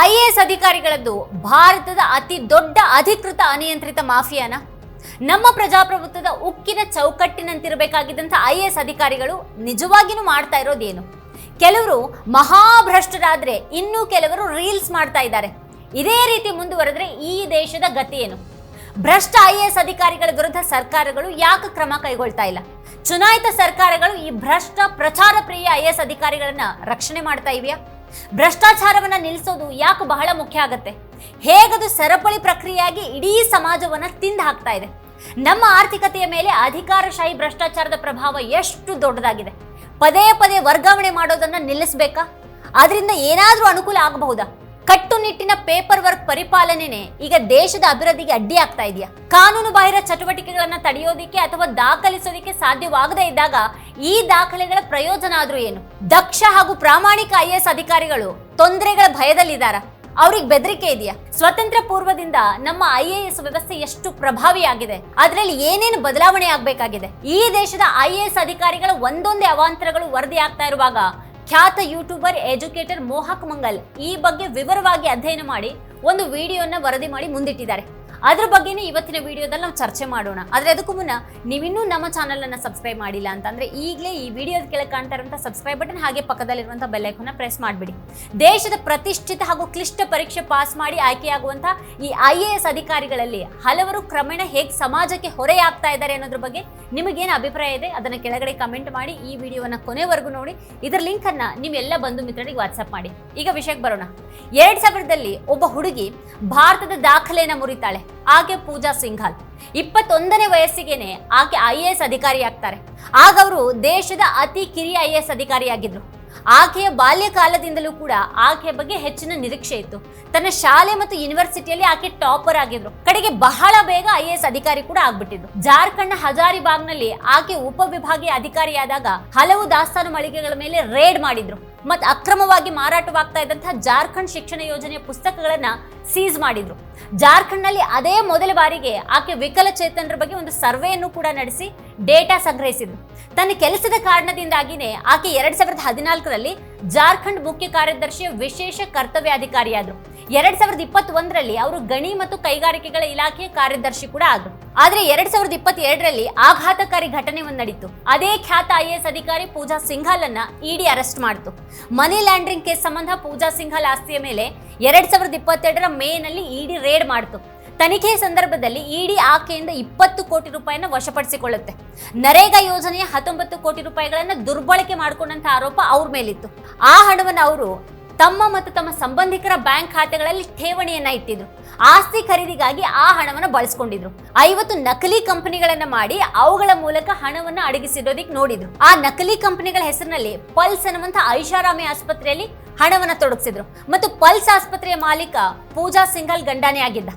I A S ಅಧಿಕಾರಿಗಳದ್ದು ಭಾರತದ ಅತಿ ದೊಡ್ಡ ಅಧಿಕೃತ ಅನಿಯಂತ್ರಿತ ಮಾಫಿಯಾನ? ನಮ್ಮ ಪ್ರಜಾಪ್ರಭುತ್ವದ ಉಕ್ಕಿನ ಚೌಕಟ್ಟಿನಂತಿರಬೇಕಾಗಿದ್ದಂಥ ಐ ಎ ಎಸ್ ಅಧಿಕಾರಿಗಳು ನಿಜವಾಗಿಯೂ ಮಾಡ್ತಾ ಇರೋದೇನು? ಕೆಲವರು ಮಹಾಭ್ರಷ್ಟರಾದ್ರೆ ಇನ್ನೂ ಕೆಲವರು ರೀಲ್ಸ್ ಮಾಡ್ತಾ ಇದ್ದಾರೆ. ಇದೇ ರೀತಿ ಮುಂದುವರೆದ್ರೆ ಈ ದೇಶದ ಗತಿ ಏನು? ಭ್ರಷ್ಟ ಐ ಎ ಎಸ್ ಅಧಿಕಾರಿಗಳ ವಿರುದ್ಧ ಸರ್ಕಾರಗಳು ಯಾಕೆ ಕ್ರಮ ಕೈಗೊಳ್ತಾ ಇಲ್ಲ? ಚುನಾಯಿತ ಸರ್ಕಾರಗಳು ಈ ಭ್ರಷ್ಟ ಪ್ರಚಾರ ಪ್ರಿಯ ಐ ಎಸ್ ಅಧಿಕಾರಿಗಳನ್ನ ರಕ್ಷಣೆ ಮಾಡ್ತಾ ಇವೆಯಾ? ಭ್ರಷ್ಟಾಚಾರವನ್ನ ನಿಲ್ಲಿಸೋದು ಯಾಕೆ ಬಹಳ ಮುಖ್ಯ ಆಗತ್ತೆ. ಹೇಗದು ಸರಪಳಿ ಪ್ರಕ್ರಿಯೆಯಾಗಿ ಇಡೀ ಸಮಾಜವನ್ನ ತಿಂದು ಹಾಕ್ತಾ ಇದೆ. ನಮ್ಮ ಆರ್ಥಿಕತೆಯ ಮೇಲೆ ಅಧಿಕಾರಶಾಹಿ ಭ್ರಷ್ಟಾಚಾರದ ಪ್ರಭಾವ ಎಷ್ಟು ದೊಡ್ಡದಾಗಿದೆ. ಪದೇ ಪದೇ ವರ್ಗಾವಣೆ ಮಾಡೋದನ್ನ ನಿಲ್ಲಿಸಬೇಕಾ? ಅದರಿಂದ ಏನಾದರೂ ಅನುಕೂಲ ಆಗಬಹುದಾ? ಕಟ್ಟುನಿಟ್ಟಿನ ಪೇಪರ್ ವರ್ಕ್ ಪರಿಪಾಲನೆನೇ ಈಗ ದೇಶದ ಅಭಿವೃದ್ಧಿಗೆ ಅಡ್ಡಿಯಾಗ್ತಾ ಇದೆಯಾ? ಕಾನೂನು ಬಾಹಿರ ಚಟುವಟಿಕೆಗಳನ್ನ ತಡೆಯೋದಿಕ್ಕೆ ಅಥವಾ ದಾಖಲಿಸೋದಿಕ್ಕೆ ಸಾಧ್ಯವಾಗದೇ ಇದ್ದಾಗ ಈ ದಾಖಲೆಗಳ ಪ್ರಯೋಜನ ಆದ್ರೂ ಏನು? ದಕ್ಷ ಹಾಗೂ ಪ್ರಾಮಾಣಿಕ ಐ ಅಧಿಕಾರಿಗಳು ತೊಂದರೆಗಳ ಭಯದಲ್ಲಿದ್ದಾರ? ಅವ್ರಿಗೆ ಬೆದರಿಕೆ ಇದೆಯಾ? ಸ್ವತಂತ್ರ ಪೂರ್ವದಿಂದ ನಮ್ಮ ಐ ಎ ಎಸ್ ವ್ಯವಸ್ಥೆ ಎಷ್ಟು ಪ್ರಭಾವಿಯಾಗಿದೆ? ಅದರಲ್ಲಿ ಏನೇನು ಬದಲಾವಣೆ ಆಗಬೇಕಾಗಿದೆ? ಈ ದೇಶದ ಐ ಎ ಎಸ್ ಅಧಿಕಾರಿಗಳ ಒಂದೊಂದೇ ಅವಾಂತರಗಳು ವರದಿ ಆಗ್ತಾ ಇರುವಾಗ ಖ್ಯಾತ ಯೂಟ್ಯೂಬರ್, ಎಜುಕೇಟರ್ ಮೋಹಕ್ ಮಂಗಲ್ ಈ ಬಗ್ಗೆ ವಿವರವಾಗಿ ಅಧ್ಯಯನ ಮಾಡಿ ಒಂದು ವಿಡಿಯೋನ ವರದಿ ಮಾಡಿ ಮುಂದಿಟ್ಟಿದ್ದಾರೆ. ಅದ್ರ ಬಗ್ಗೆನೇ ಇವತ್ತಿನ ವಿಡಿಯೋದಲ್ಲಿ ನಾವು ಚರ್ಚೆ ಮಾಡೋಣ. ಆದರೆ ಅದಕ್ಕೂ ಮುನ್ನ ನೀವಿನ್ನೂ ನಮ್ಮ ಚಾನಲನ್ನು ಸಬ್ಸ್ಕ್ರೈಬ್ ಮಾಡಿಲ್ಲ ಅಂತಂದರೆ ಈಗಲೇ ಈ ವಿಡಿಯೋದ ಕೆಳಗೆ ಕಾಣ್ತಾ ಇರುವಂಥ ಸಬ್ಸ್ಕ್ರೈಬ್ ಬಟನ್ ಹಾಗೆ ಪಕ್ಕದಲ್ಲಿರುವಂಥ ಬೆಲ್ ಐಕಾನ್ ಪ್ರೆಸ್ ಮಾಡಿಬಿಡಿ. ದೇಶದ ಪ್ರತಿಷ್ಠಿತ ಹಾಗೂ ಕ್ಲಿಷ್ಟ ಪರೀಕ್ಷೆ ಪಾಸ್ ಮಾಡಿ ಆಯ್ಕೆಯಾಗುವಂತಹ ಈ ಐ ಎ ಎಸ್ ಅಧಿಕಾರಿಗಳಲ್ಲಿ ಹಲವರು ಕ್ರಮೇಣ ಹೇಗೆ ಸಮಾಜಕ್ಕೆ ಹೊರೆಯಾಗ್ತಾ ಇದ್ದಾರೆ ಅನ್ನೋದ್ರ ಬಗ್ಗೆ ನಿಮಗೇನು ಅಭಿಪ್ರಾಯ ಇದೆ ಅದನ್ನ ಕೆಳಗಡೆ ಕಮೆಂಟ್ ಮಾಡಿ, ಈ ವಿಡಿಯೋವನ್ನು ಕೊನೆವರೆಗೂ ನೋಡಿ. ಇದರ ಲಿಂಕ್ ಅನ್ನ ನೀವೆಲ್ಲ ಬಂಧು ಮಿತ್ರರಿಗೆ ವಾಟ್ಸಪ್ ಮಾಡಿ. ಈಗ ವಿಷಯಕ್ಕೆ ಬರೋಣ. ಎರಡು ಸಾವಿರದಲ್ಲಿ ಒಬ್ಬ ಹುಡುಗಿ ಭಾರತದ ದಾಖಲೆಯನ್ನು ಮುರಿತಾಳೆ. ಆಕೆ ಪೂಜಾ ಸಿಂಘಾಲ್. ಇಪ್ಪತ್ತೊಂದನೇ ವಯಸ್ಸಿಗೆನೆ ಆಕೆ ಐ ಎ ಎಸ್ ಅಧಿಕಾರಿ ಆಗ್ತಾರೆ ಆಗ ಅವರು ದೇಶದ ಅತಿ ಕಿರಿಯ ಐ ಎ ಎಸ್ ಅಧಿಕಾರಿಯಾಗಿದ್ರು ಆಕೆಯ ಬಾಲ್ಯಕಾಲದಿಂದಲೂ ಕೂಡ ಆಕೆಯ ಬಗ್ಗೆ ಹೆಚ್ಚಿನ ನಿರೀಕ್ಷೆ ಇತ್ತು. ತನ್ನ ಶಾಲೆ ಮತ್ತು ಯೂನಿವರ್ಸಿಟಿಯಲ್ಲಿ ಆಕೆ ಟಾಪರ್ ಆಗಿದ್ರು ಕಡೆಗೆ ಬಹಳ ಬೇಗ ಐ ಎಸ್ ಅಧಿಕಾರಿ ಕೂಡ ಆಗ್ಬಿಟ್ಟಿದ್ರು ಜಾರ್ಖಂಡ್ ಹಜಾರಿಬಾಗ್ನಲ್ಲಿ ಆಕೆ ಉಪವಿಭಾಗೀಯ ಅಧಿಕಾರಿಯಾದಾಗ ಹಲವು ದಾಸ್ತಾನು ಮಳಿಗೆಗಳ ಮೇಲೆ ರೇಡ್ ಮಾಡಿದ್ರು. ಮತ್ತು ಅಕ್ರಮವಾಗಿ ಮಾರಾಟವಾಗ್ತಾ ಇದ್ದಂತಹ ಜಾರ್ಖಂಡ್ ಶಿಕ್ಷಣ ಯೋಜನೆಯ ಪುಸ್ತಕಗಳನ್ನು ಸೀಸ್ ಮಾಡಿದ್ರು. ಜಾರ್ಖಂಡ್ನಲ್ಲಿ ಅದೇ ಮೊದಲ ಬಾರಿಗೆ ಆಕೆ ವಿಕಲಚೇತನರ ಬಗ್ಗೆ ಒಂದು ಸರ್ವೆಯನ್ನು ಕೂಡ ನಡೆಸಿ ಡೇಟಾ ಸಂಗ್ರಹಿಸಿದರು. ತನ್ನ ಕೆಲಸದ ಕಾರಣದಿಂದಾಗಿಯೇ ಆಕೆ ಎರಡು ಸಾವಿರದ ಹದಿನಾಲ್ಕರಲ್ಲಿ ಜಾರ್ಖಂಡ್ ಮುಖ್ಯ ಕಾರ್ಯದರ್ಶಿಯ ವಿಶೇಷ ಕರ್ತವ್ಯಾಧಿಕಾರಿಯಾದರು. ಎರಡ್ ಸಾವಿರದ ಇಪ್ಪತ್ತೊಂದರಲ್ಲಿ ಅವರು ಗಣಿ ಮತ್ತು ಕೈಗಾರಿಕೆಗಳ ಇಲಾಖೆಯ ಕಾರ್ಯದರ್ಶಿ ಕೂಡ ಆದರು. ಆದ್ರೆ ಎರಡ್ ಸಾವಿರದ ಇಪ್ಪತ್ತೆರಡರಲ್ಲಿ ಆಘಾತಕಾರಿ ಘಟನೆ ಒಂದು ನಡೀತು. ಅದೇ ಖ್ಯಾತ ಐ ಎಸ್ ಅಧಿಕಾರಿ ಪೂಜಾ ಸಿಂಘಾಲ್ ಅನ್ನ ಇಡಿ ಅರೆಸ್ಟ್ ಮಾಡಿತು. ಮನಿ ಲ್ಯಾಂಡ್ರಿಂಗ್ ಕೇಸ್ ಸಂಬಂಧ ಪೂಜಾ ಸಿಂಘಾಲ್ ಆಸ್ತಿಯ ಮೇಲೆ ಎರಡ್ ಸಾವಿರದ ಇಪ್ಪತ್ತೆರಡರ ಮೇನಲ್ಲಿ ಇಡಿ ರೇಡ್ ಮಾಡಿತು. ತನಿಖೆ ಸಂದರ್ಭದಲ್ಲಿ ಇಡಿ ಆಕೆಯಿಂದ ಇಪ್ಪತ್ತು ಕೋಟಿ ರೂಪಾಯಿಯನ್ನು ವಶಪಡಿಸಿಕೊಳ್ಳುತ್ತೆ. ನರೇಗಾ ಯೋಜನೆಯ ಹತ್ತೊಂಬತ್ತು ಕೋಟಿ ರೂಪಾಯಿಗಳನ್ನು ದುರ್ಬಳಕೆ ಮಾಡಿಕೊಂಡಂತ ಆರೋಪ ಅವ್ರ ಮೇಲಿತ್ತು. ಆ ಹಣವನ್ನು ಅವರು ತಮ್ಮ ಮತ್ತು ತಮ್ಮ ಸಂಬಂಧಿಕರ ಬ್ಯಾಂಕ್ ಖಾತೆಗಳಲ್ಲಿ ಠೇವಣಿಯನ್ನ ಇಟ್ಟಿದ್ರು. ಆಸ್ತಿ ಖರೀದಿಗಾಗಿ ಆ ಹಣವನ್ನು ಬಳಸ್ಕೊಂಡಿದ್ರು. ಐವತ್ತು ನಕಲಿ ಕಂಪನಿಗಳನ್ನ ಮಾಡಿ ಅವುಗಳ ಮೂಲಕ ಹಣವನ್ನ ಅಡಗಿಸಿಡೋದಿಕ್ ನೋಡಿದ್ರು. ಆ ನಕಲಿ ಕಂಪನಿಗಳ ಹೆಸರಿನಲ್ಲಿ ಪಲ್ಸ್ ಅನ್ನುವಂಥ ಐಷಾರಾಮಿ ಆಸ್ಪತ್ರೆಯಲ್ಲಿ ಹಣವನ್ನ ತೊಡಗಿಸಿದ್ರು. ಮತ್ತು ಪಲ್ಸ್ ಆಸ್ಪತ್ರೆಯ ಮಾಲೀಕ ಪೂಜಾ ಸಿಂಘಲ್ ಗಂಡಾನೆ ಆಗಿದ್ದ.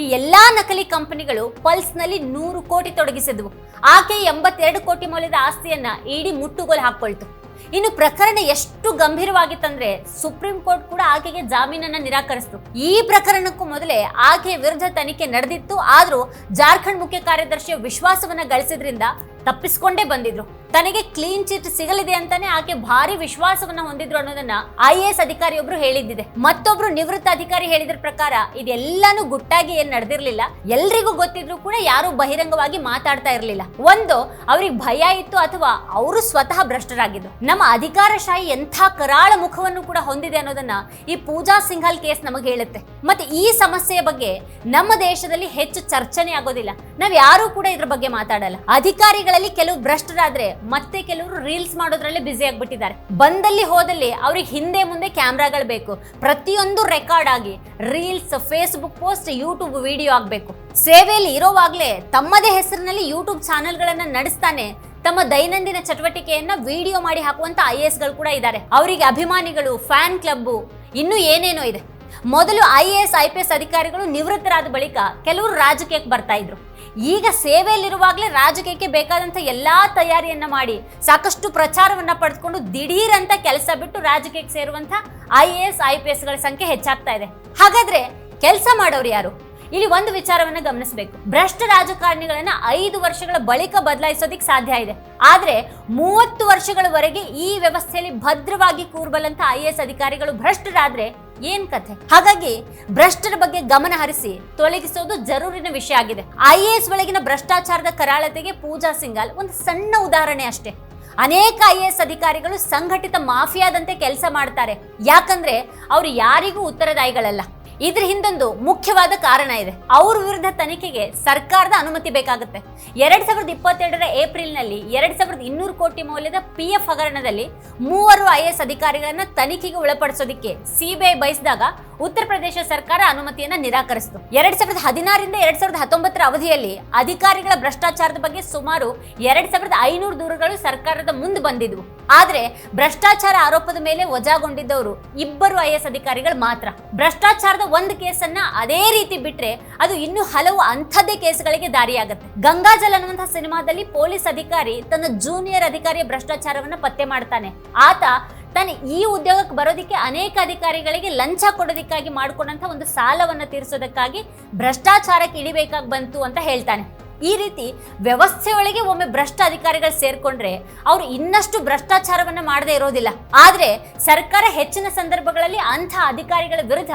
ಈ ಎಲ್ಲಾ ನಕಲಿ ಕಂಪನಿಗಳು ಪಲ್ಸ್ನಲ್ಲಿ ನೂರು ಕೋಟಿ ತೊಡಗಿಸಿದ್ವು. ಆಕೆ ಎಂಬತ್ತೆರಡು ಕೋಟಿ ಮೌಲ್ಯದ ಆಸ್ತಿಯನ್ನ ಇಡೀ ಮುಟ್ಟುಗೋಲು ಹಾಕೊಳ್ತು ಇನ್ನು ಪ್ರಕರಣ ಎಷ್ಟು ಗಂಭೀರವಾಗಿತ್ತಂದ್ರೆ ಸುಪ್ರೀಂ ಕೋರ್ಟ್ ಕೂಡ ಆಕೆಗೆ ಜಾಮೀನನ್ನ ನಿರಾಕರಿಸಿತು. ಈ ಪ್ರಕರಣಕ್ಕೂ ಮೊದಲೇ ಆಕೆಯ ವಿರುದ್ಧ ತನಿಖೆ ನಡೆದಿತ್ತು. ಆದ್ರೂ ಜಾರ್ಖಂಡ್ ಮುಖ್ಯ ಕಾರ್ಯದರ್ಶಿಯ ವಿಶ್ವಾಸವನ್ನ ಗಳಿಸಿದ್ರಿಂದ ತಪ್ಪಿಸ್ಕೊಂಡೇ ಬಂದಿದ್ರು. ತನಗೆ ಕ್ಲೀನ್ ಚಿಟ್ ಸಿಗಲಿದೆ ಅಂತಾನೆ ಆಕೆ ಭಾರಿ ವಿಶ್ವಾಸವನ್ನ ಹೊಂದಿದ್ರು ಅನ್ನೋದನ್ನ ಐ ಎ ಎಸ್ ಅಧಿಕಾರಿಯೊಬ್ರು ಹೇಳಿದ್ದಿದೆ. ಮತ್ತೊಬ್ರು ನಿವೃತ್ತ ಅಧಿಕಾರಿ ಹೇಳಿದ್ರ ಪ್ರಕಾರ ಇದೆಲ್ಲಾನು ಗುಟ್ಟಾಗಿ ಏನ್ ನಡೆದಿರ್ಲಿಲ್ಲ. ಎಲ್ರಿಗೂ ಗೊತ್ತಿದ್ರು ಕೂಡ ಯಾರು ಬಹಿರಂಗವಾಗಿ ಮಾತಾಡ್ತಾ ಇರ್ಲಿಲ್ಲ. ಒಂದು, ಅವ್ರಿಗೆ ಭಯ ಇತ್ತು ಅಥವಾ ಅವರು ಸ್ವತಃ ಭ್ರಷ್ಟರಾಗಿದ್ರು ನಮ್ಮ ಅಧಿಕಾರಶಾಹಿ ಎಂಥ ಕರಾಳ ಮುಖವನ್ನು ಕೂಡ ಹೊಂದಿದೆ ಅನ್ನೋದನ್ನ ಈ ಪೂಜಾ ಸಿಂಘಾಲ್ ಕೇಸ್ ನಮಗೆ ಹೇಳುತ್ತೆ. ಮತ್ತೆ ಈ ಸಮಸ್ಯೆಯ ಬಗ್ಗೆ ನಮ್ಮ ದೇಶದಲ್ಲಿ ಹೆಚ್ಚು ಚರ್ಚನೆ ಆಗೋದಿಲ್ಲ. ನಾವ್ ಯಾರು ಕೂಡ ಇದ್ರ ಬಗ್ಗೆ ಮಾತಾಡಲ್ಲ. ಅಧಿಕಾರಿಗಳಲ್ಲಿ ಕೆಲವು ಭ್ರಷ್ಟರಾದ್ರೆ ಮತ್ತೆ ಕೆಲವರು ರೀಲ್ಸ್ ಮಾಡೋದ್ರಲ್ಲೇ ಬ್ಯುಸಿ ಆಗಿಬಿಟ್ಟಿದ್ದಾರೆ. ಬಂದಲ್ಲಿ ಹೋದಲ್ಲಿ ಅವ್ರಿಗೆ ಹಿಂದೆ ಮುಂದೆ ಕ್ಯಾಮ್ರಾಗಳು ಬೇಕು. ಪ್ರತಿಯೊಂದು ರೆಕಾರ್ಡ್ ಆಗಿ reels Facebook post YouTube video ಆಗಬೇಕು. ಸೇವೆಯಲ್ಲಿ ಇರೋವಾಗಲೇ ತಮ್ಮದೇ ಹೆಸರಿನಲ್ಲಿ ಯೂಟ್ಯೂಬ್ ಚಾನೆಲ್ಗಳನ್ನು ನಡೆಸ್ತಾನೆ, ತಮ್ಮ ದೈನಂದಿನ ಚಟುವಟಿಕೆಯನ್ನ ವಿಡಿಯೋ ಮಾಡಿ ಹಾಕುವಂತ ಐ ಎಸ್ಗಳು ಕೂಡ ಇದ್ದಾರೆ. ಅವರಿಗೆ ಅಭಿಮಾನಿಗಳು ಫ್ಯಾನ್ ಕ್ಲಬ್ ಇನ್ನೂ ಏನೇನೋ ಇದೆ. ಮೊದಲು I A S I P S ಅಧಿಕಾರಿಗಳು ನಿವೃತ್ತರಾದ ಬಳಿಕ ಕೆಲವರು ರಾಜಕೀಯಕ್ಕೆ ಬರ್ತಾ ಇದ್ರು. ಈಗ ಸೇವೆಯಲ್ಲಿರುವಾಗಲೇ ರಾಜಕೀಯಕ್ಕೆ ಬೇಕಾದಂಥ ಎಲ್ಲ ತಯಾರಿಯನ್ನು ಮಾಡಿ ಸಾಕಷ್ಟು ಪ್ರಚಾರವನ್ನು ಪಡೆದುಕೊಂಡು ದಿಢೀರಂತ ಕೆಲಸ ಬಿಟ್ಟು ರಾಜಕೀಯಕ್ಕೆ ಸೇರುವಂಥ I A S I P ಎಸ್ಗಳ ಸಂಖ್ಯೆ ಹೆಚ್ಚಾಗ್ತಾ ಇದೆ. ಹಾಗಾದರೆ ಕೆಲಸ ಮಾಡೋರು ಯಾರು? ಇಲ್ಲಿ ಒಂದು ವಿಚಾರವನ್ನು ಗಮನಿಸಬೇಕು. ಭ್ರಷ್ಟ ರಾಜಕಾರಣಿಗಳನ್ನ ಐದು ವರ್ಷಗಳ ಬಳಿಕ ಬದಲಾಯಿಸೋದಿಕ್ ಸಾಧ್ಯ ಇದೆ. ಆದರೆ ಮೂವತ್ತು ವರ್ಷಗಳವರೆಗೆ ಈ ವ್ಯವಸ್ಥೆಯಲ್ಲಿ ಭದ್ರವಾಗಿ ಕೂರ್ಬಲ್ಲಂತ ಐ ಎಸ್ ಅಧಿಕಾರಿಗಳು ಭ್ರಷ್ಟರಾದ್ರೆ ಏನ್ ಕಥೆ? ಹಾಗಾಗಿ ಭ್ರಷ್ಟರ ಬಗ್ಗೆ ಗಮನ ಹರಿಸಿ ತೊಲಗಿಸೋದು ಜರೂರಿನ ವಿಷಯ ಆಗಿದೆ. ಐ ಎ ಎಸ್ ಒಳಗಿನ ಭ್ರಷ್ಟಾಚಾರದ ಕರಾಳತೆಗೆ ಪೂಜಾ ಸಿಂಗಾಲ್ ಒಂದು ಸಣ್ಣ ಉದಾಹರಣೆ ಅಷ್ಟೇ. ಅನೇಕ ಐ ಎ ಎಸ್ ಅಧಿಕಾರಿಗಳು ಸಂಘಟಿತ ಮಾಫಿಯಾದಂತೆ ಕೆಲಸ ಮಾಡ್ತಾರೆ. ಯಾಕಂದ್ರೆ ಅವರು ಯಾರಿಗೂ ಉತ್ತರದಾಯಿಗಳಲ್ಲ. ಇದ್ರ ಹಿಂದೊಂದು ಮುಖ್ಯವಾದ ಕಾರಣ ಇದೆ. ಅವ್ರ ವಿರುದ್ಧ ತನಿಖೆಗೆ ಸರ್ಕಾರದ ಅನುಮತಿ ಬೇಕಾಗುತ್ತೆ. ಎರಡ್ ಸಾವಿರದ ಇಪ್ಪತ್ತೆರಡರ ಏಪ್ರಿಲ್ನಲ್ಲಿ ಎರಡ್ ಸಾವಿರದ ಇನ್ನೂರು ಕೋಟಿ ಮೌಲ್ಯದ ಪಿ ಎಫ್ ಹಗರಣದಲ್ಲಿ ಮೂವರು ಐ ಎಸ್ ಅಧಿಕಾರಿಗಳನ್ನ ತನಿಖೆಗೆ ಒಳಪಡಿಸೋದಕ್ಕೆ ಸಿಬಿಐ ಬಯಸಿದಾಗ ಉತ್ತರ ಪ್ರದೇಶ ಸರ್ಕಾರ ಅನುಮತಿಯನ್ನ ನಿರಾಕರಿಸಿತು. ಎರಡ್ ಸಾವಿರದ ಹದಿನಾರರಿಂದ ಎರಡ್ ಸಾವಿರದ ಹತ್ತೊಂಬತ್ತರ ಅವಧಿಯಲ್ಲಿ ಅಧಿಕಾರಿಗಳ ಭ್ರಷ್ಟಾಚಾರದ ಬಗ್ಗೆ ಸುಮಾರು ಎರಡ್ ಸಾವಿರದ ಐನೂರು ದೂರುಗಳು ಸರ್ಕಾರದ ಮುಂದೆ ಬಂದಿದ್ವು. ಆದ್ರೆ ಭ್ರಷ್ಟಾಚಾರ ಆರೋಪದ ಮೇಲೆ ವಜಾಗೊಂಡಿದ್ದವರು ಇಬ್ಬರು ಐ ಎಸ್ ಅಧಿಕಾರಿಗಳು ಮಾತ್ರ. ಭ್ರಷ್ಟಾಚಾರದ ಒಂದು ಕೇಸನ್ನ ಅದೇ ರೀತಿ ಬಿಟ್ರೆ ಅದು ಇನ್ನು ಹಲವು ಅಂಥದ್ದೇ ಕೇಸ್ಗಳಿಗೆ ದಾರಿಯಾಗುತ್ತೆ. ಗಂಗಾಜಲ್ ಅನ್ನುವಂತಹ ಸಿನಿಮಾದಲ್ಲಿ ಪೊಲೀಸ್ ಅಧಿಕಾರಿ ತನ್ನ ಜೂನಿಯರ್ ಅಧಿಕಾರಿಯ ಭ್ರಷ್ಟಾಚಾರವನ್ನ ಪತ್ತೆ ಮಾಡ್ತಾನೆ. ಆತ ತಾನು ಈ ಉದ್ಯೋಗಕ್ಕೆ ಬರೋದಕ್ಕೆ ಅನೇಕ ಅಧಿಕಾರಿಗಳಿಗೆ ಲಂಚ ಕೊಡೋದಕ್ಕಾಗಿ ಮಾಡಿಕೊಂಡಂತ ಒಂದು ಸಾಲವನ್ನು ತೀರಿಸೋದಕ್ಕಾಗಿ ಭ್ರಷ್ಟಾಚಾರಕ್ಕೆ ಇಳಿಬೇಕಾಗಿ ಬಂತು ಅಂತ ಹೇಳ್ತಾನೆ. ಈ ರೀತಿ ವ್ಯವಸ್ಥೆಯೊಳಗೆ ಒಮ್ಮೆ ಭ್ರಷ್ಟ ಅಧಿಕಾರಿಗಳು ಸೇರ್ಕೊಂಡ್ರೆ ಅವರು ಇನ್ನಷ್ಟು ಭ್ರಷ್ಟಾಚಾರವನ್ನ ಮಾಡದೇ ಇರೋದಿಲ್ಲ. ಆದ್ರೆ ಸರ್ಕಾರ ಹೆಚ್ಚಿನ ಸಂದರ್ಭಗಳಲ್ಲಿ ಅಂಥ ಅಧಿಕಾರಿಗಳ ವಿರುದ್ಧ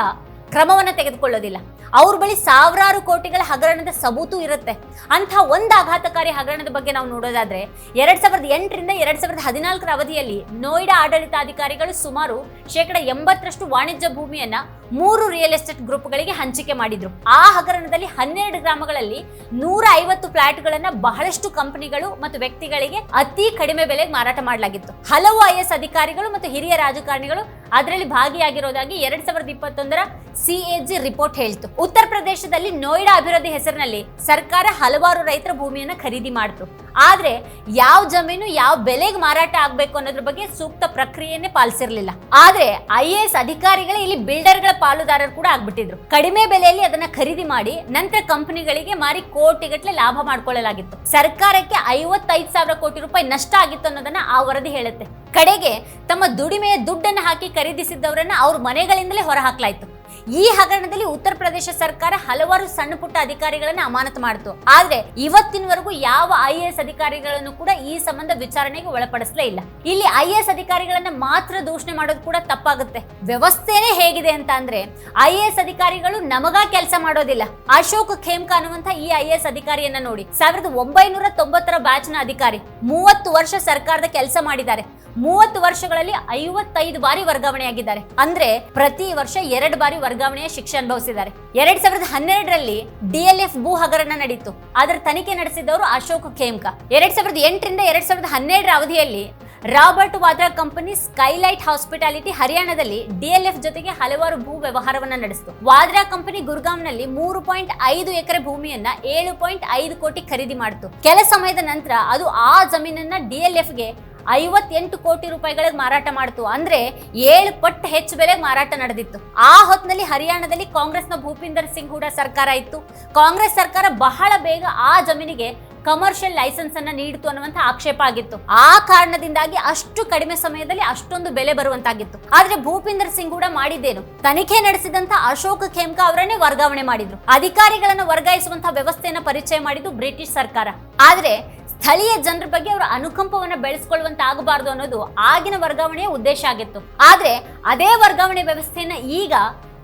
ಕ್ರಮವನ್ನ ತೆಗೆದುಕೊಳ್ಳೋದಿಲ್ಲ. ಅವ್ರ ಬಳಿ ಸಾವಿರಾರು ಕೋಟಿಗಳ ಹಗರಣದ ಸಬೂತು ಇರುತ್ತೆ. ಅಂಥ ಒಂದು ಆಘಾತಕಾರಿ ಹಗರಣದ ಬಗ್ಗೆ ನಾವು ನೋಡೋದಾದ್ರೆ, ಎರಡ್ ಸಾವಿರದ ಎಂಟರಿಂದ ಎರಡ್ ಸಾವಿರದ ಹದಿನಾಲ್ಕರ ಅವಧಿಯಲ್ಲಿ ನೋಯ್ಡಾ ಆಡಳಿತಾಧಿಕಾರಿಗಳು ಸುಮಾರು ಶೇಕಡ ಎಂಬತ್ತರಷ್ಟು ವಾಣಿಜ್ಯ ಭೂಮಿಯನ್ನ ಮೂರು ರಿಯಲ್ ಎಸ್ಟೇಟ್ ಗ್ರೂಪ್ಗಳಿಗೆ ಹಂಚಿಕೆ ಮಾಡಿದ್ರು. ಆ ಹಗರಣದಲ್ಲಿ ಹನ್ನೆರಡು ಗ್ರಾಮಗಳಲ್ಲಿ ನೂರ ಐವತ್ತು ಫ್ಲಾಟ್ಗಳನ್ನ ಬಹಳಷ್ಟು ಕಂಪನಿಗಳು ಮತ್ತು ವ್ಯಕ್ತಿಗಳಿಗೆ ಅತಿ ಕಡಿಮೆ ಬೆಲೆಗೆ ಮಾರಾಟ ಮಾಡಲಾಗಿತ್ತು. ಹಲವು ಐಎಸ್ ಎಸ್ ಅಧಿಕಾರಿಗಳು ಮತ್ತು ಹಿರಿಯ ರಾಜಕಾರಣಿಗಳು ಅದರಲ್ಲಿ ಭಾಗಿಯಾಗಿರೋದಾಗಿ ಎರಡ್ ಸಾವಿರದ ಇಪ್ಪತ್ತೊಂದರ ಸಿಎಜಿ ರಿಪೋರ್ಟ್ ಹೇಳ್ತು. ಉತ್ತರ ಪ್ರದೇಶದಲ್ಲಿ ನೋಯ್ಡಾ ಅಭಿವೃದ್ಧಿ ಹೆಸರಿನಲ್ಲಿ ಸರ್ಕಾರ ಹಲವಾರು ರೈತರ ಭೂಮಿಯನ್ನ ಖರೀದಿ ಮಾಡಿತು. ಆದ್ರೆ ಯಾವ ಜಮೀನು ಯಾವ ಬೆಲೆಗೆ ಮಾರಾಟ ಆಗ್ಬೇಕು ಅನ್ನೋದ್ರ ಬಗ್ಗೆ ಸೂಕ್ತ ಪ್ರಕ್ರಿಯೆನೇ ಪಾಲಿಸಿರ್ಲಿಲ್ಲ. ಆದ್ರೆ ಐ ಎ ಅಧಿಕಾರಿಗಳೇ ಇಲ್ಲಿ ಬಿಲ್ಡರ್ಗಳ ಪಾಲುದಾರರು ಕೂಡ ಆಗ್ಬಿಟ್ಟಿದ್ರು. ಕಡಿಮೆ ಬೆಲೆಯಲ್ಲಿ ಅದನ್ನ ಖರೀದಿ ಮಾಡಿ ನಂತರ ಕಂಪನಿಗಳಿಗೆ ಮಾರಿ ಕೋಟಿಗಟ್ಟಲೆ ಲಾಭ ಮಾಡ್ಕೊಳ್ಳಲಾಗಿತ್ತು. ಸರ್ಕಾರಕ್ಕೆ ಐವತ್ತೈದು ಸಾವಿರ ಕೋಟಿ ರೂಪಾಯಿ ನಷ್ಟ ಆಗಿತ್ತು ಅನ್ನೋದನ್ನ ಆ ವರದಿ ಹೇಳುತ್ತೆ. ಕಡೆಗೆ ತಮ್ಮ ದುಡಿಮೆಯ ದುಡ್ಡನ್ನು ಹಾಕಿ ಖರೀದಿಸಿದ್ದವರನ್ನ ಅವ್ರ ಮನೆಗಳಿಂದಲೇ ಹೊರಹಾಕ್ಲಾಯ್ತು. ಈ ಹಗರಣದಲ್ಲಿ ಉತ್ತರ ಪ್ರದೇಶ ಸರ್ಕಾರ ಹಲವಾರು ಸಣ್ಣ ಪುಟ್ಟ ಅಧಿಕಾರಿಗಳನ್ನ ಅಮಾನತು ಮಾಡಿತು. ಆದ್ರೆ ಇವತ್ತಿನವರೆಗೂ ಯಾವ ಐ ಎಸ್ ಅಧಿಕಾರಿಗಳನ್ನು ಕೂಡ ಈ ಸಂಬಂಧ ವಿಚಾರಣೆಗೆ ಒಳಪಡಿಸಲೇ ಇಲ್ಲ. ಇಲ್ಲಿ ಐ ಎಸ್ ಅಧಿಕಾರಿಗಳನ್ನ ಮಾತ್ರ ದೂಷಣೆ ಮಾಡೋದು ಕೂಡ ತಪ್ಪಾಗುತ್ತೆ. ವ್ಯವಸ್ಥೆನೇ ಹೇಗಿದೆ ಅಂತ ಅಂದ್ರೆ ಐ ಅಧಿಕಾರಿಗಳು ನಮಗ ಕೆಲಸ ಮಾಡೋದಿಲ್ಲ. ಅಶೋಕ್ ಖೇಮ್ಕಾ ಅನ್ನುವಂತ ಈ ಐ ಅಧಿಕಾರಿಯನ್ನ ನೋಡಿ. ಸಾವಿರದ ಒಂಬೈನೂರ ತೊಂಬತ್ತರ ಬ್ಯಾಚ್ನ ಅಧಿಕಾರಿ ಮೂವತ್ತು ವರ್ಷ ಸರ್ಕಾರದ ಕೆಲಸ ಮಾಡಿದ್ದಾರೆ. ಮೂವತ್ತು ವರ್ಷಗಳಲ್ಲಿ ಐವತ್ತೈದು ಬಾರಿ ವರ್ಗಾವಣೆಯಾಗಿದ್ದಾರೆ. ಅಂದ್ರೆ ಪ್ರತಿ ವರ್ಷ ಎರಡು ಬಾರಿ ವರ್ಗಾವಣೆಯ ಶಿಕ್ಷೆ ಅನುಭವಿಸಿದ್ದಾರೆ. ಎರಡ್ ಸಾವಿರದ ಹನ್ನೆರಡರಲ್ಲಿ ಡಿಎಲ್ಎಫ್ ಭೂ ಹಗರಣ ನಡೆಯಿತು ಅದರ ತನಿಖೆ ನಡೆಸಿದವರು ಅಶೋಕ್ ಖೇಮ್ಕಾ. ಎರಡ್ ಸಾವಿರದ ಎಂಟರಿಂದ ಎರಡ್ ಸಾವಿರದ ಹನ್ನೆರಡರ ಅವಧಿಯಲ್ಲಿ Robert Vadra company Skylight hospitality ಹರಿಯಾಣದಲ್ಲಿ ಡಿಎಲ್ಎಫ್ ಜೊತೆಗೆ ಹಲವಾರು ಭೂ ವ್ಯವಹಾರವನ್ನು ನಡೆಸಿತು. ವಾದ್ರಾ ಕಂಪನಿ ಗುರ್ಗಾಂವ್ನಲ್ಲಿ ಮೂರು ಪಾಯಿಂಟ್ ಐದು ಎಕರೆ ಭೂಮಿಯನ್ನ ಏಳು ಪಾಯಿಂಟ್ ಐದು ಕೋಟಿ ಖರೀದಿ ಮಾಡಿತು. ಕೆಲ ಸಮಯದ ನಂತರ ಅದು ಆ ಜಮೀನನ್ನ ಡಿಎಲ್ಎಫ್ಗೆ ಐವತ್ತೆಂಟು ಕೋಟಿ ರೂಪಾಯಿಗಳಿಗೆ ಮಾರಾಟ ಮಾಡಿತು. ಅಂದ್ರೆ ಏಳು ಪಟ್ಟು ಹೆಚ್ಚು ಬೆಲೆಗೆ ಮಾರಾಟ ನಡೆದಿತ್ತು. ಆ ಹೊತ್ತಿನಲ್ಲಿ ಹರಿಯಾಣದಲ್ಲಿ ಕಾಂಗ್ರೆಸ್ನ ಭೂಪಿಂದರ್ ಸಿಂಗ್ ಹೂಡ ಸರ್ಕಾರ ಇತ್ತು. ಕಾಂಗ್ರೆಸ್ ಸರ್ಕಾರ ಬಹಳ ಬೇಗ ಆ ಜಮೀನಿಗೆ ಕಮರ್ಷಿಯಲ್ ಲೈಸೆನ್ಸ್ ಅನ್ನ ನೀಡಿತು ಅನ್ನುವಂತ ಆಕ್ಷೇಪ ಆಗಿತ್ತು. ಆ ಕಾರಣದಿಂದಾಗಿ ಅಷ್ಟು ಕಡಿಮೆ ಸಮಯದಲ್ಲಿ ಅಷ್ಟೊಂದು ಬೆಲೆ ಬರುವಂತಾಗಿತ್ತು. ಆದ್ರೆ ಭೂಪಿಂದರ್ ಸಿಂಗ್ ಕೂಡ ಮಾಡಿದ್ದೇನು? ತನಿಖೆ ನಡೆಸಿದಂತ ಅಶೋಕ್ ಖೇಮ್ಕಾ ಅವರನ್ನೇ ವರ್ಗಾವಣೆ ಮಾಡಿದ್ರು. ಅಧಿಕಾರಿಗಳನ್ನು ವರ್ಗಾಯಿಸುವಂತಹ ವ್ಯವಸ್ಥೆಯನ್ನು ಪರಿಚಯ ಮಾಡಿದ್ದು ಬ್ರಿಟಿಷ್ ಸರ್ಕಾರ. ಆದ್ರೆ ಸ್ಥಳೀಯ ಜನರ ಬಗ್ಗೆ ಅವರ ಅನುಕಂಪವನ್ನು ಬೆಳೆಸ್ಕೊಳ್ಳುವಂತ ಆಗಬಾರದು ಅನ್ನೋದು ಆಗಿನ ವರ್ಗಾವಣೆಯ ಉದ್ದೇಶ ಆಗಿತ್ತು. ಆದ್ರೆ ಅದೇ ವರ್ಗಾವಣೆ ವ್ಯವಸ್ಥೆಯನ್ನ ಈಗ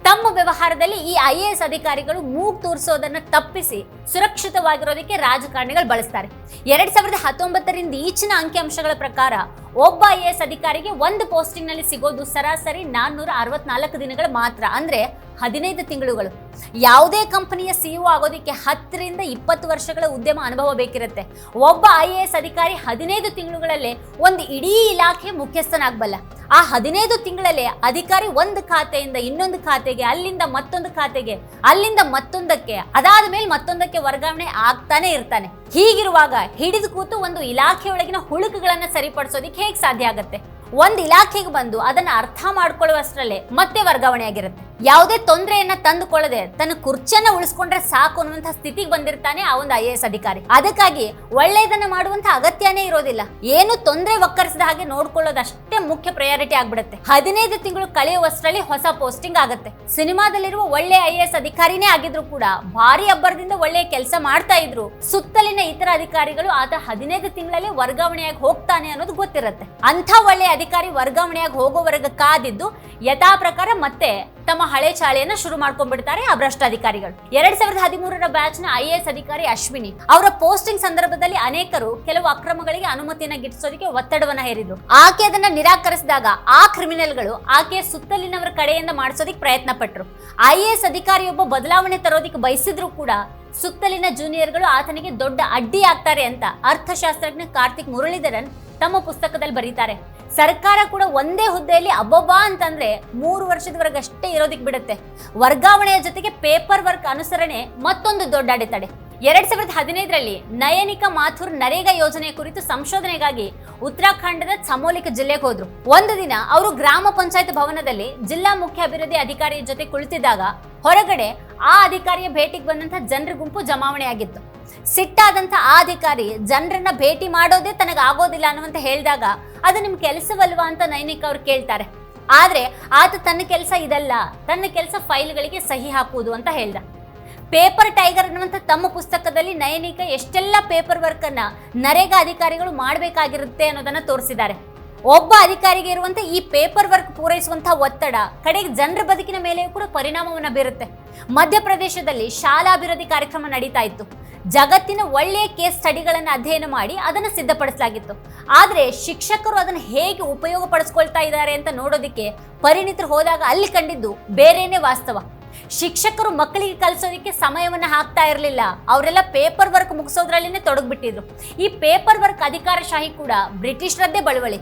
ತಮ್ಮ ವ್ಯವಹಾರದಲ್ಲಿ ಈ ಐ ಎ ಎಸ್ ಅಧಿಕಾರಿಗಳು ಮೂಗ್ ತೋರಿಸೋದನ್ನ ತಪ್ಪಿಸಿ ಸುರಕ್ಷಿತವಾಗಿರೋದಕ್ಕೆ ರಾಜಕಾರಣಿಗಳು ಬಳಸ್ತಾರೆ. ಎರಡ್ ಸಾವಿರದ ಹತ್ತೊಂಬತ್ತರಿಂದ ಈಚಿನ ಅಂಕಿಅಂಶಗಳ ಪ್ರಕಾರ ಒಬ್ಬ ಐ ಎ ಎಸ್ ಅಧಿಕಾರಿಗೆ ಒಂದು ಪೋಸ್ಟಿಂಗ್ನಲ್ಲಿ ಸಿಗೋದು ಸರಾಸರಿ ನಾನ್ನೂರ ಅರವತ್ನಾಲ್ಕು ದಿನಗಳು ಮಾತ್ರ. ಅಂದ್ರೆ ಹದಿನೈದು ತಿಂಗಳುಗಳು. ಯಾವುದೇ ಕಂಪನಿಯ ಸಿಇಒ ಆಗೋದಕ್ಕೆ ಹತ್ತರಿಂದ ಇಪ್ಪತ್ತು ವರ್ಷಗಳ ಉದ್ಯಮ ಅನುಭವ ಬೇಕಿರುತ್ತೆ. ಒಬ್ಬ ಐ ಎ ಎಸ್ ಅಧಿಕಾರಿ ಹದಿನೈದು ತಿಂಗಳುಗಳಲ್ಲೇ ಒಂದು ಇಡೀ ಇಲಾಖೆ ಮುಖ್ಯಸ್ಥನಾಗಬಲ್ಲ. ಆ ಹದಿನೈದು ತಿಂಗಳಲ್ಲೇ ಅಧಿಕಾರಿ ಒಂದು ಖಾತೆಯಿಂದ ಇನ್ನೊಂದು ಖಾತೆಗೆ, ಅಲ್ಲಿಂದ ಮತ್ತೊಂದು ಖಾತೆಗೆ, ಅಲ್ಲಿಂದ ಮತ್ತೊಂದಕ್ಕೆ, ಅದಾದ ಮೇಲೆ ಮತ್ತೊಂದಕ್ಕೆ ವರ್ಗಾವಣೆ ಆಗ್ತಾನೆ ಇರ್ತಾನೆ. ಹೀಗಿರುವಾಗ ಹಿಡಿದು ಕೂತು ಒಂದು ಇಲಾಖೆಯೊಳಗಿನ ಹುಳುಕುಗಳನ್ನು ಸರಿಪಡಿಸೋದಿಕ್ಕೆ ಹೇಗೆ ಸಾಧ್ಯ ಆಗುತ್ತೆ? ಒಂದು ಇಲಾಖೆಗೆ ಬಂದು ಅದನ್ನ ಅರ್ಥ ಮಾಡ್ಕೊಳ್ಳುವಷ್ಟರಲ್ಲೇ ಮತ್ತೆ ವರ್ಗಾವಣೆ ಆಗಿರುತ್ತೆ ಯಾವುದೇ ತೊಂದರೆಯನ್ನ ತಂದುಕೊಳ್ಳದೆ ತನ್ನ ಕುರ್ಚನ್ನ ಉಳಿಸ್ಕೊಂಡ್ರೆ ಸಾಕು ಅನ್ನುವಂಥ ಸ್ಥಿತಿಗೆ ಬಂದಿರ್ತಾನೆ ಆ ಒಂದು ಐ ಎ ಎಸ್ ಅಧಿಕಾರಿ. ಅದಕ್ಕಾಗಿ ಒಳ್ಳೆಯದನ್ನ ಮಾಡುವಂತ ಅಗತ್ಯನೇ ಇರೋದಿಲ್ಲ. ಏನು ತೊಂದರೆ ಒಕ್ಕರಿಸಿದ ಹಾಗೆ ನೋಡ್ಕೊಳ್ಳೋದಷ್ಟೇ ಮುಖ್ಯ ಪ್ರಯಾರಿಟಿ ಆಗ್ಬಿಡುತ್ತೆ. ಹದಿನೈದು ತಿಂಗಳು ಕಳೆಯುವಷ್ಟರಲ್ಲಿ ಹೊಸ ಪೋಸ್ಟಿಂಗ್ ಆಗುತ್ತೆ. ಸಿನಿಮಾದಲ್ಲಿರುವ ಒಳ್ಳೆ ಐ ಎಸ್ ಅಧಿಕಾರಿನೇ ಆಗಿದ್ರು ಕೂಡ ಭಾರಿ ಅಬ್ಬರದಿಂದ ಒಳ್ಳೆಯ ಕೆಲಸ ಮಾಡ್ತಾ ಇದ್ರು. ಸುತ್ತಲಿನ ಇತರ ಅಧಿಕಾರಿಗಳು ಆತ ಹದಿನೈದು ತಿಂಗಳಲ್ಲಿ ವರ್ಗಾವಣೆಯಾಗಿ ಹೋಗ್ತಾನೆ ಅನ್ನೋದು ಗೊತ್ತಿರುತ್ತೆ. ಅಂಥ ಒಳ್ಳೆಯ ಅಧಿಕಾರಿ ವರ್ಗಾವಣೆಯಾಗಿ ಹೋಗೋವರೆಗೆ ಕಾದಿದ್ದು ಯಥಾ ಪ್ರಕಾರ ಮತ್ತೆ ತಮ್ಮ ಹಳೆ ಚಾಳೆಯನ್ನ ಶುರು ಮಾಡ್ಕೊಂಡ್ಬಿಡ್ತಾರೆ ಆ ಭ್ರಷ್ಟ ಅಧಿಕಾರಿಗಳು. ಎರಡ್ ಸಾವಿರದ ಹದಿಮೂರರ ಬ್ಯಾಚ್ನ ಐ ಅಧಿಕಾರಿ ಅಶ್ವಿನಿ. ಅವರ ಪೋಸ್ಟಿಂಗ್ ಸಂದರ್ಭದಲ್ಲಿ ಅನೇಕರು ಕೆಲವು ಅಕ್ರಮಗಳಿಗೆ ಅನುಮತಿಯನ್ನ ಗಿಟ್ಟಿಸೋದಕ್ಕೆ ಒತ್ತಡವನ್ನ ಹೇರಿದ್ರು. ಆಕೆ ಅದನ್ನ ನಿರಾಕರಿಸಿದಾಗ ಆ ಕ್ರಿಮಿನಲ್ಗಳು ಆಕೆಯ ಸುತ್ತಲಿನವರ ಕಡೆಯಿಂದ ಮಾಡಿಸೋದಕ್ಕೆ ಪ್ರಯತ್ನ ಪಟ್ಟರು ಐ ಎ ಎಸ್ ಅಧಿಕಾರಿಯೊಬ್ಬ ಬದಲಾವಣೆ ತರೋದಿಕ್ಕೆ ಬಯಸಿದ್ರು ಕೂಡ ಸುತ್ತಲಿನ ಜೂನಿಯರ್ಗಳು ಆತನಿಗೆ ದೊಡ್ಡ ಅಡ್ಡಿ ಆಗ್ತಾರೆ ಅಂತ ಅರ್ಥಶಾಸ್ತ್ರಜ್ಞ ಕಾರ್ತಿಕ್ ಮುರಳೀಧರನ್ ತಮ್ಮ ಪುಸ್ತಕದಲ್ಲಿ ಬರೀತಾರೆ. ಸರ್ಕಾರ ಕೂಡ ಒಂದೇ ಹುದ್ದೆಯಲ್ಲಿ ಅಬ್ಬಬ್ಬಾ ಅಂತಂದ್ರೆ ಮೂರು ವರ್ಷದವರೆಗಷ್ಟೇ ಇರೋದಕ್ಕೆ ಬಿಡುತ್ತೆ. ವರ್ಗಾವಣೆಯ ಜೊತೆಗೆ ಪೇಪರ್ ವರ್ಕ್ ಅನುಸರಣೆ ಮತ್ತೊಂದು ದೊಡ್ಡ ಅಡೆತಡೆ. ಎರಡ್ ಸಾವಿರದ ಹದಿನೈದರಲ್ಲಿ ನಯನಿಕಾ ಮಾಥುರ್ ನರೇಗಾ ಯೋಜನೆ ಕುರಿತು ಸಂಶೋಧನೆಗಾಗಿ ಉತ್ತರಾಖಂಡದ ಚಮೋಲಿಕ ಜಿಲ್ಲೆಗೆ ಹೋದ್ರು. ಒಂದು ದಿನ ಅವರು ಗ್ರಾಮ ಪಂಚಾಯತ್ ಭವನದಲ್ಲಿ ಜಿಲ್ಲಾ ಮುಖ್ಯ ಅಭಿವೃದ್ಧಿ ಅಧಿಕಾರಿಯ ಜೊತೆ ಕುಳಿತಿದ್ದಾಗ ಹೊರಗಡೆ ಆ ಅಧಿಕಾರಿಯ ಭೇಟಿಗೆ ಬಂದಂತ ಜನರ ಗುಂಪು ಜಮಾವಣೆ ಆಗಿತ್ತು ಸಿಟ್ಟಾದಂತ ಆ ಅಧಿಕಾರಿ ಜನರನ್ನ ಭೇಟಿ ಮಾಡೋದೇ ತನಗೆ ಆಗೋದಿಲ್ಲ ಅನ್ನುವಂತ ಹೇಳಿದಾಗ ಅದು ನಿಮ್ ಕೆಲಸವಲ್ವಾ ಅಂತ ನೈನಿಕ್ ಅವ್ರು ಕೇಳ್ತಾರೆ. ಆದ್ರೆ ಆತ ತನ್ನ ಕೆಲಸ ಇದಲ್ಲ, ತನ್ನ ಕೆಲಸ ಫೈಲ್ಗಳಿಗೆ ಸಹಿ ಹಾಕುವುದು ಅಂತ ಹೇಳ್ದ. ಪೇಪರ್ ಟೈಗರ್ ಅನ್ನುವಂಥ ತಮ್ಮ ಪುಸ್ತಕದಲ್ಲಿ ನಯನಿಕ ಎಷ್ಟೆಲ್ಲ ಪೇಪರ್ ವರ್ಕನ್ನು ನರೇಗಾ ಅಧಿಕಾರಿಗಳು ಮಾಡಬೇಕಾಗಿರುತ್ತೆ ಅನ್ನೋದನ್ನ ತೋರಿಸಿದ್ದಾರೆ. ಒಬ್ಬ ಅಧಿಕಾರಿಗೆ ಇರುವಂತ ಈ ಪೇಪರ್ ವರ್ಕ್ ಪೂರೈಸುವಂತಹ ಒತ್ತಡ, ಕಡೆಗೆ ಜನರ ಬದುಕಿನ ಮೇಲೆ ಕೂಡ ಪರಿಣಾಮವನ್ನ ಬೀರುತ್ತೆ. ಮಧ್ಯಪ್ರದೇಶದಲ್ಲಿ ಶಾಲಾಭಿವೃದ್ಧಿ ಕಾರ್ಯಕ್ರಮ ನಡೀತಾ ಇತ್ತು. ಜಗತ್ತಿನ ಒಳ್ಳೆಯ ಕೇಸ್ ಸ್ಟಡಿಗಳನ್ನು ಅಧ್ಯಯನ ಮಾಡಿ ಅದನ್ನು ಸಿದ್ಧಪಡಿಸಲಾಗಿತ್ತು. ಆದರೆ ಶಿಕ್ಷಕರು ಅದನ್ನು ಹೇಗೆ ಉಪಯೋಗ ಪಡಿಸ್ಕೊಳ್ತಾ ಇದ್ದಾರೆ ಅಂತ ನೋಡೋದಕ್ಕೆ ಪರಿಣಿತರು ಹೋದಾಗ ಅಲ್ಲಿ ಕಂಡಿದ್ದು ಬೇರೇನೆ ವಾಸ್ತವ. ಶಿಕ್ಷಕರು ಮಕ್ಕಳಿಗೆ ಕಲಿಸೋದಕ್ಕೆ ಸಮಯವನ್ನು ಹಾಕ್ತಾ ಇರಲಿಲ್ಲ. ಅವರೆಲ್ಲ ಪೇಪರ್ ವರ್ಕ್ ಮುಗಿಸೋದ್ರಲ್ಲಿನೇ ತೊಡಗಿಬಿಟ್ಟಿದ್ರು. ಈ ಪೇಪರ್ ವರ್ಕ್ ಅಧಿಕಾರಶಾಹಿ ಕೂಡ ಬ್ರಿಟಿಷರದ್ದೇ ಬಳುವಳಿ.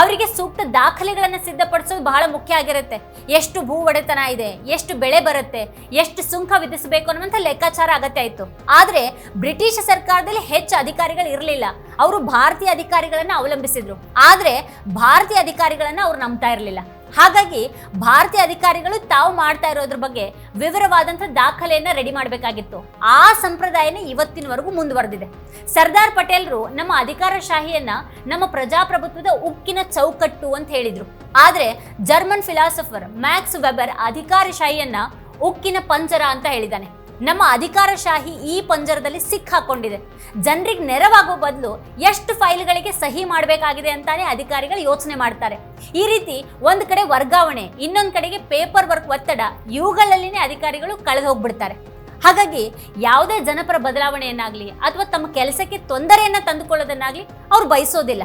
ಅವರಿಗೆ ಸೂಕ್ತ ದಾಖಲೆಗಳನ್ನು ಸಿದ್ಧಪಡಿಸೋದು ಬಹಳ ಮುಖ್ಯ ಆಗಿರುತ್ತೆ. ಎಷ್ಟು ಭೂ ಒಡೆತನ ಇದೆ, ಎಷ್ಟು ಬೆಳೆ ಬರುತ್ತೆ, ಎಷ್ಟು ಸುಂಕ ವಿಧಿಸಬೇಕು ಅನ್ನುವಂಥ ಲೆಕ್ಕಾಚಾರ ಅಗತ್ಯ ಇತ್ತು. ಆದರೆ ಬ್ರಿಟಿಷ್ ಸರ್ಕಾರದಲ್ಲಿ ಹೆಚ್ಚು ಅಧಿಕಾರಿಗಳು ಇರಲಿಲ್ಲ. ಅವರು ಭಾರತೀಯ ಅಧಿಕಾರಿಗಳನ್ನು ಅವಲಂಬಿಸಿದ್ರು. ಆದರೆ ಭಾರತೀಯ ಅಧಿಕಾರಿಗಳನ್ನು ಅವ್ರು ನಂಬ್ತಾ ಇರಲಿಲ್ಲ. ಹಾಗಾಗಿ ಭಾರತೀಯ ಅಧಿಕಾರಿಗಳು ತಾವು ಮಾಡ್ತಾ ಇರೋದ್ರ ಬಗ್ಗೆ ವಿವರವಾದಂಥ ದಾಖಲೆಯನ್ನ ರೆಡಿ ಮಾಡಬೇಕಾಗಿತ್ತು. ಆ ಸಂಪ್ರದಾಯನೇ ಇವತ್ತಿನವರೆಗೂ ಮುಂದುವರೆದಿದೆ. ಸರ್ದಾರ್ ಪಟೇಲ್ರು ನಮ್ಮ ಅಧಿಕಾರಶಾಹಿಯನ್ನ ನಮ್ಮ ಪ್ರಜಾಪ್ರಭುತ್ವದ ಉಕ್ಕಿನ ಚೌಕಟ್ಟು ಅಂತ ಹೇಳಿದ್ರು. ಆದ್ರೆ ಜರ್ಮನ್ ಫಿಲಾಸಫರ್ ಮ್ಯಾಕ್ಸ್ ವೆಬರ್ ಅಧಿಕಾರಶಾಹಿಯನ್ನ ಉಕ್ಕಿನ ಪಂಜರ ಅಂತ ಹೇಳಿದ್ದಾನೆ ನಮ್ಮ ಅಧಿಕಾರಶಾಹಿ ಈ ಪಂಜರದಲ್ಲಿ ಸಿಕ್ಕಾಕೊಂಡಿದೆ. ಜನರಿಗೆ ನೆರವಾಗೋ ಬದಲು ಎಷ್ಟು ಫೈಲ್ಗಳಿಗೆ ಸಹಿ ಮಾಡಬೇಕಾಗಿದೆ ಅಂತಾನೆ ಅಧಿಕಾರಿಗಳು ಯೋಚನೆ ಮಾಡ್ತಾರೆ. ಈ ರೀತಿ ಒಂದು ಕಡೆ ವರ್ಗಾವಣೆ, ಇನ್ನೊಂದು ಕಡೆಗೆ ಪೇಪರ್ ವರ್ಕ್ ಒತ್ತಡ, ಇವುಗಳಲ್ಲಿನೇ ಅಧಿಕಾರಿಗಳು ಕಳೆದು ಹೋಗ್ಬಿಡ್ತಾರೆ ಹಾಗಾಗಿ ಯಾವುದೇ ಜನಪರ ಬದಲಾವಣೆಯನ್ನಾಗಲಿ ಅಥವಾ ತಮ್ಮ ಕೆಲಸಕ್ಕೆ ತೊಂದರೆಯನ್ನು ತಂದುಕೊಳ್ಳೋದನ್ನಾಗಲಿ ಅವ್ರು ಬಯಸೋದಿಲ್ಲ.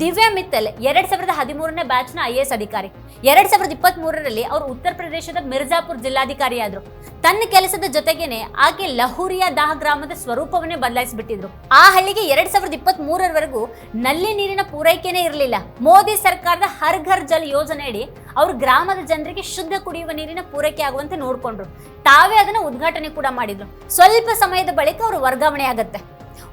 ದಿವ್ಯಾ ಮಿತ್ತಲ್ ಎರಡ್ ಸಾವಿರದ ಹದಿಮೂರನೇ ಬ್ಯಾಚ್ನ ಐ ಎಸ್ ಅಧಿಕಾರಿ. ಎರಡ್ ಸಾವಿರದ ಇಪ್ಪತ್ತ್ ಮೂರರಲ್ಲಿ ಅವರು ಉತ್ತರ ಪ್ರದೇಶದ ಮಿರ್ಜಾಪುರ್ ಜಿಲ್ಲಾಧಿಕಾರಿಯಾದ್ರು. ತನ್ನ ಕೆಲಸದ ಜೊತೆಗೇನೆ ಆಕೆ ಲಹೂರಿಯಾ ದಾಹ ಗ್ರಾಮದ ಸ್ವರೂಪವನ್ನೇ ಬದಲಾಯಿಸಿಬಿಟ್ಟಿದ್ರು. ಆ ಹಳ್ಳಿಗೆ ಎರಡ್ ಸಾವಿರದ ಇಪ್ಪತ್ತ್ ಮೂರರವರೆಗೂ ನಲ್ಲಿ ನೀರಿನ ಪೂರೈಕೆನೇ ಇರಲಿಲ್ಲ. ಮೋದಿ ಸರ್ಕಾರದ ಹರ್ ಘರ್ ಜಲ್ ಯೋಜನೆಯಡಿ ಅವರು ಗ್ರಾಮದ ಜನರಿಗೆ ಶುದ್ಧ ಕುಡಿಯುವ ನೀರಿನ ಪೂರೈಕೆ ಆಗುವಂತೆ ನೋಡ್ಕೊಂಡ್ರು. ತಾವೇ ಅದನ್ನ ಉದ್ಘಾಟನೆ ಕೂಡ ಮಾಡಿದ್ರು. ಸ್ವಲ್ಪ ಸಮಯದ ಬಳಿಕ ಅವರು ವರ್ಗಾವಣೆ ಆಗತ್ತೆ.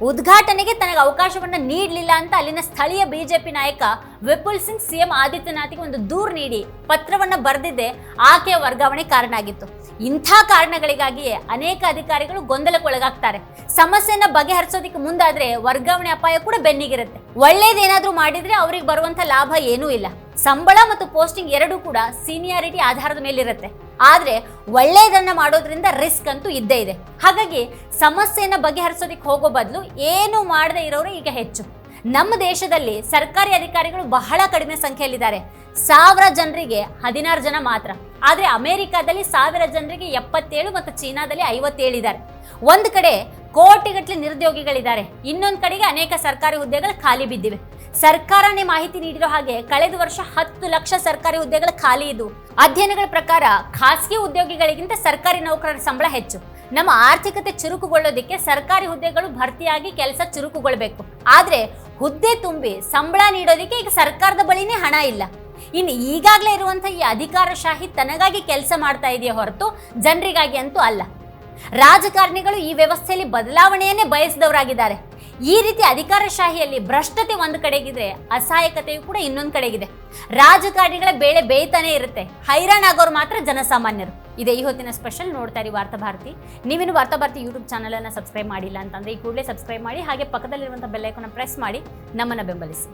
ಉದ್ಘಾಟನೆಗೆ ತನಗೆ ಅವಕಾಶವನ್ನು ನೀಡಲಿಲ್ಲ ಅಂತ ಅಲ್ಲಿನ ಸ್ಥಳೀಯ ಬಿಜೆಪಿ ನಾಯಕ ವಿಪುಲ್ ಸಿಂಗ್ ಸಿಎಂ ಆದಿತ್ಯನಾಥ್ಗೆ ಒಂದು ದೂರು ನೀಡಿ ಪತ್ರವನ್ನು ಬರೆದಿದ್ದೆ. ಆಕೆಯ ವರ್ಗಾವಣೆ ಕಾರಣ ಆಗಿತ್ತು. ಇಂಥ ಕಾರಣಗಳಿಗಾಗಿಯೇ ಅನೇಕ ಅಧಿಕಾರಿಗಳು ಗೊಂದಲಕ್ಕೊಳಗಾಗ್ತಾರೆ. ಸಮಸ್ಯೆನ ಬಗೆಹರಿಸೋದಕ್ಕೆ ಮುಂದಾದ್ರೆ ವರ್ಗಾವಣೆ ಅಪಾಯ ಕೂಡ ಬೆನ್ನಿಗಿರುತ್ತೆ. ಒಳ್ಳೇದೇನಾದ್ರೂ ಮಾಡಿದ್ರೆ ಅವ್ರಿಗೆ ಬರುವಂತ ಲಾಭ ಏನೂ ಇಲ್ಲ. ಸಂಬಳ ಮತ್ತು ಪೋಸ್ಟಿಂಗ್ ಎರಡೂ ಕೂಡ ಸೀನಿಯಾರಿಟಿ ಆಧಾರದ ಮೇಲಿರುತ್ತೆ. ಆದರೆ ಒಳ್ಳೆಯದನ್ನ ಮಾಡೋದ್ರಿಂದ ರಿಸ್ಕ್ ಅಂತೂ ಇದ್ದೇ ಇದೆ. ಹಾಗಾಗಿ ಸಮಸ್ಯೆಯನ್ನ ಬಗೆಹರಿಸೋದಕ್ಕೆ ಹೋಗೋ ಬದಲು ಏನು ಮಾಡದೇ ಇರೋರು ಈಗ ಹೆಚ್ಚು. ನಮ್ಮ ದೇಶದಲ್ಲಿ ಸರ್ಕಾರಿ ಅಧಿಕಾರಿಗಳು ಬಹಳ ಕಡಿಮೆ ಸಂಖ್ಯೆಯಲ್ಲಿದ್ದಾರೆ. ಸಾವಿರ ಜನರಿಗೆ ಹದಿನಾರು ಜನ ಮಾತ್ರ. ಆದರೆ ಅಮೆರಿಕಾದಲ್ಲಿ ಸಾವಿರ ಜನರಿಗೆ ಎಪ್ಪತ್ತೇಳು ಮತ್ತು ಚೀನಾದಲ್ಲಿ ಐವತ್ತೇಳು ಇದ್ದಾರೆ. ಒಂದು ಕಡೆ ಕೋಟಿಗಟ್ಟಲೆ ನಿರುದ್ಯೋಗಿಗಳಿದ್ದಾರೆ. ಇನ್ನೊಂದು ಕಡೆಗೆ ಅನೇಕ ಸರ್ಕಾರಿ ಹುದ್ದೆಗಳು ಖಾಲಿ ಬಿದ್ದಿವೆ. ಸರ್ಕಾರನೇ ಮಾಹಿತಿ ನೀಡಿರೋ ಹಾಗೆ ಕಳೆದ ವರ್ಷ ಹತ್ತು ಲಕ್ಷ ಸರ್ಕಾರಿ ಹುದ್ದೆಗಳು ಖಾಲಿ ಇದು ಅಧ್ಯಯನಗಳ ಪ್ರಕಾರ ಖಾಸಗಿ ಉದ್ಯೋಗಿಗಳಿಗಿಂತ ಸರ್ಕಾರಿ ನೌಕರರ ಸಂಬಳ ಹೆಚ್ಚು. ನಮ್ಮ ಆರ್ಥಿಕತೆ ಚುರುಕುಗೊಳ್ಳೋದಕ್ಕೆ ಸರ್ಕಾರಿ ಹುದ್ದೆಗಳು ಭರ್ತಿಯಾಗಿ ಕೆಲಸ ಚುರುಕುಗೊಳ್ಬೇಕು. ಆದ್ರೆ ಹುದ್ದೆ ತುಂಬಿ ಸಂಬಳ ನೀಡೋದಕ್ಕೆ ಈಗ ಸರ್ಕಾರದ ಬಳಿನೇ ಹಣ ಇಲ್ಲ. ಇನ್ನು ಈಗಾಗಲೇ ಇರುವಂತಹ ಈ ಅಧಿಕಾರಶಾಹಿ ತನಗಾಗಿ ಕೆಲಸ ಮಾಡ್ತಾ ಇದೆಯೇ ಹೊರತು ಜನರಿಗಾಗಿ ಅಂತೂ ಅಲ್ಲ. ರಾಜಕಾರಣಿಗಳು ಈ ವ್ಯವಸ್ಥೆಯಲ್ಲಿ ಬದಲಾವಣೆಯನ್ನೇ ಬಯಸಿದವರಾಗಿದ್ದಾರೆ. ಈ ರೀತಿ ಅಧಿಕಾರಶಾಹಿಯಲ್ಲಿ ಭ್ರಷ್ಟತೆ ಒಂದು ಕಡೆಗಿದ್ರೆ ಅಸಹಾಯಕತೆಯು ಕೂಡ ಇನ್ನೊಂದು ಕಡೆಗಿದೆ. ರಾಜಕಾರಣಿಗಳ ಬೇಳೆ ಬೇಯ್ತಾನೆ ಇರುತ್ತೆ. ಹೈರಾಣಾಗೋರು ಮಾತ್ರ ಜನಸಾಮಾನ್ಯರು. ಇದೇ ಈ ಹೊತ್ತಿನ ಸ್ಪೆಷಲ್ ನೋಡ್ತಾ ಇರಿ ವಾರ್ತಾ ಭಾರತಿ. ನೀವಿನ್ನು ವಾರ್ತಾ ಭಾರತಿ ಯೂಟ್ಯೂಬ್ ಚಾನಲನ್ನು ಸಬ್ಸ್ಕ್ರೈಬ್ ಮಾಡಿಲ್ಲ ಅಂತಂದ್ರೆ ಈ ಕೂಡಲೇ ಸಬ್ಸ್ಕ್ರೈಬ್ ಮಾಡಿ, ಹಾಗೆ ಪಕ್ಕದಲ್ಲಿರುವಂತಹ ಬೆಲ್ಲೈಕನ್ನ ಪ್ರೆಸ್ ಮಾಡಿ, ನಮ್ಮನ್ನ ಬೆಂಬಲಿಸಿ.